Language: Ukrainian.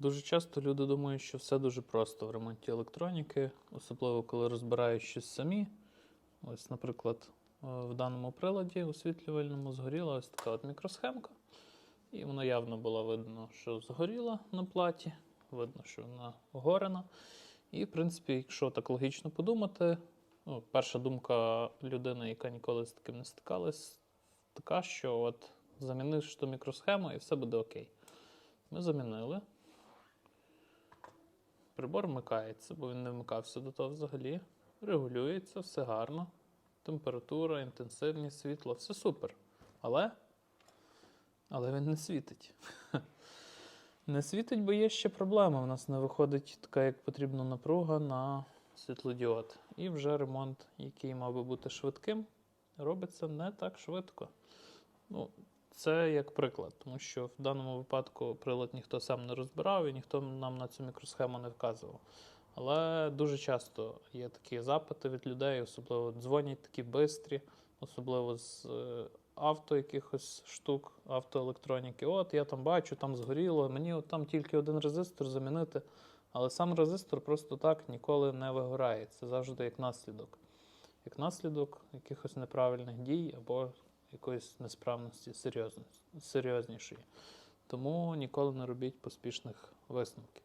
Дуже часто люди думають, що все дуже просто в ремонті електроніки, особливо коли розбирають щось самі. Ось, наприклад, е, в даному приладі освітлювальному згоріла ось така от мікросхемка. І воно явно було видно, що згоріла на платі, видно, що вона горена. І, в принципі, якщо так логічно подумати, ну, перша думка людини, яка ніколи з таким не стикалась, така, що от заміниш ту мікросхему і все буде окей. Ми замінили. Прибор вмикається, бо він не вмикався до того взагалі. Регулюється, все гарно. Температура, інтенсивність світла, все супер. Але, але він не світить. Не світить, бо є ще проблема. У нас не виходить така, як потрібна напруга на світлодіод. І вже ремонт, який мав би бути швидким, робиться не так швидко. Ну, це як приклад, тому що в даному випадку прилад ніхто сам не розбирав і ніхто нам на цю мікросхему не вказував. Але дуже часто є такі запити від людей, особливо дзвонять такі бистрі, особливо з е, авто якихось штук, автоелектроніки. От я там бачу, там згоріло, мені от там тільки один резистор замінити. Але сам резистор просто так ніколи не вигорає. Це завжди як наслідок. Як наслідок якихось неправильних дій або якоїсь несправності серйозно- серйознішої. Тому ніколи не робіть поспішних висновків.